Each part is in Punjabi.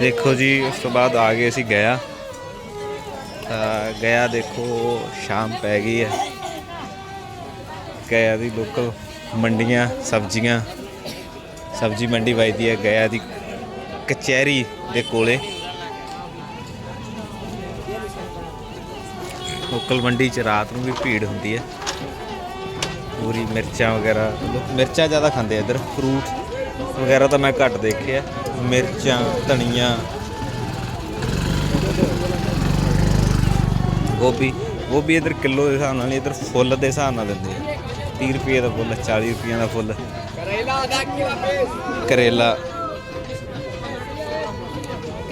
ਦੇਖੋ ਜੀ, ਉਸ ਤੋਂ ਬਾਅਦ ਆ ਗਏ ਅਸੀਂ ਗਿਆ ਤਾਂ ਗਿਆ ਦੇਖੋ, ਸ਼ਾਮ ਪੈ ਗਈ ਹੈ। ਗਿਆ ਦੀ ਲੋਕਲ ਮੰਡੀਆਂ, ਸਬਜ਼ੀਆਂ। ਸਬਜ਼ੀ ਮੰਡੀ ਵਜਦੀ ਹੈ ਗਿਆ ਦੀ ਕਚਹਿਰੀ ਦੇ ਕੋਲੇ। ਲੋਕਲ ਮੰਡੀ ਚ ਰਾਤ ਨੂੰ ਵੀ ਭੀੜ ਹੁੰਦੀ ਹੈ। ਪੂਰੀ ਮਿਰਚਾਂ ਵਗੈਰਾ, ਮਿਰਚਾਂ ਜ਼ਿਆਦਾ ਖਾਂਦੇ ਆ ਇੱਧਰ ਫਰੂਟ ਵਗੈਰਾ ਤਾਂ ਮੈਂ ਘੱਟ ਦੇਖਿਆ। ਮਿਰਚਾਂ ਧਨੀਆ ਗੋਭੀ ਗੋਭੀ ਇੱਧਰ ਕਿਲੋ ਦੇ ਹਿਸਾਬ ਨਾਲ ਨਹੀਂ ਇੱਧਰ ਫੁੱਲ ਦੇ ਹਿਸਾਬ ਨਾਲ ਦਿੰਦੇ ਆ 30 ਰੁਪਏ ਦਾ ਫੁੱਲ 40 ਰੁਪਏ ਦਾ ਫੁੱਲ ਕਰੇਲਾ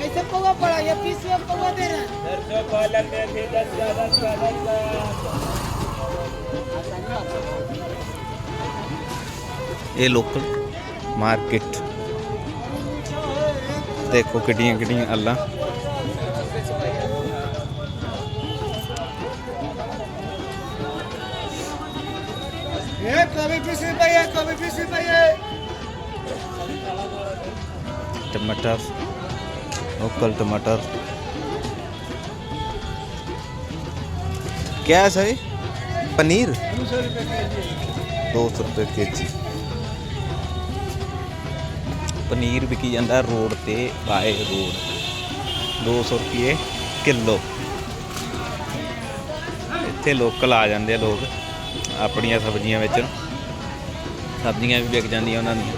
कैसे पौवा पड़ा ये पीस में पौवा दे रहा है ਇਹ ਲੋਕਲ ਮਾਰਕੀਟ ਦੇਖੋ ਕਿੱਡੀਆਂ ਕਿੱਡੀਆਂ ਅੱਲਾਂ ये कभी बीस रुपये है कभी बीस रुपये है टमाटर लोकल टमाटर क्या है सही पनीर दो सौ रुपये के जी ਪਨੀਰ ਵਿਕੀ ਜਾਂਦਾ ਰੋਡ ਤੇ, ਬਾਏ ਰੋਡ। 200 ਰੁਪਏ ਕਿਲੋ। ਇੱਥੇ ਲੋਕਲ ਆ ਜਾਂਦੇ ਆ ਲੋਕ, ਆਪਣੀਆਂ ਸਬਜ਼ੀਆਂ ਵਿੱਚ। ਸਬਜ਼ੀਆਂ ਵੀ ਵਿਕ ਜਾਂਦੀਆਂ ਉਹਨਾਂ ਦੀਆਂ।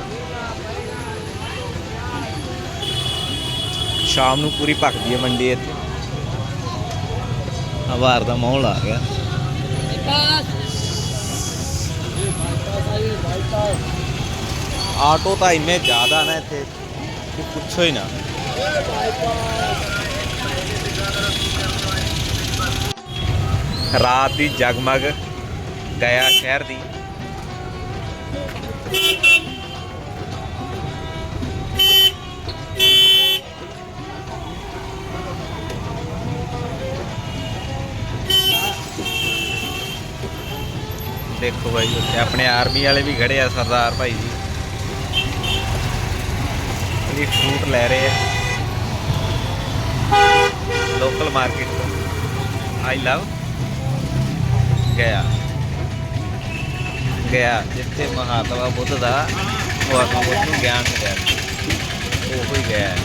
ਸ਼ਾਮ ਨੂੰ ਪੂਰੀ ਭਖਦੀ ਹੈ ਮੰਡੀ ਇੱਥੇ। ਹਵਾਰ ਦਾ ਮਾਹੌਲ ਆ ਗਿਆ। ਆਟੋ ਤਾਂ ਇੰਨੇ ਜ਼ਿਆਦਾ ਨੇ ਇੱਥੇ ਕਿ ਪੁੱਛੋ ਹੀ ਨਾ। ਰਾਤ ਦੀ ਜਗਮਗ ਗਿਆ ਸ਼ਹਿਰ ਦੀ। ਦੇਖੋ ਭਾਈ, ਉੱਥੇ ਆਪਣੇ ਆਰਮੀ ਵਾਲੇ ਵੀ ਖੜੇ ਆ, ਸਰਦਾਰ ਭਾਈ ਜੀ। ਇਹ ਫਰੂਟ ਲੈ ਰਹੇ ਆ। ਲੋਕਲ ਮਾਰਕੀਟ ਤੋਂ। ਆਈ ਲਵ ਗਿਆ ਗਿਆ ਜਿੱਥੇ ਮਹਾਤਮਾ ਬੁੱਧ ਦਾ ਉਹ ਆਪਾਂ ਨੂੰ ਗਿਆਨ ਮਿਲਿਆ। ਉਹ ਹੀ ਗਿਆ ਹੈ।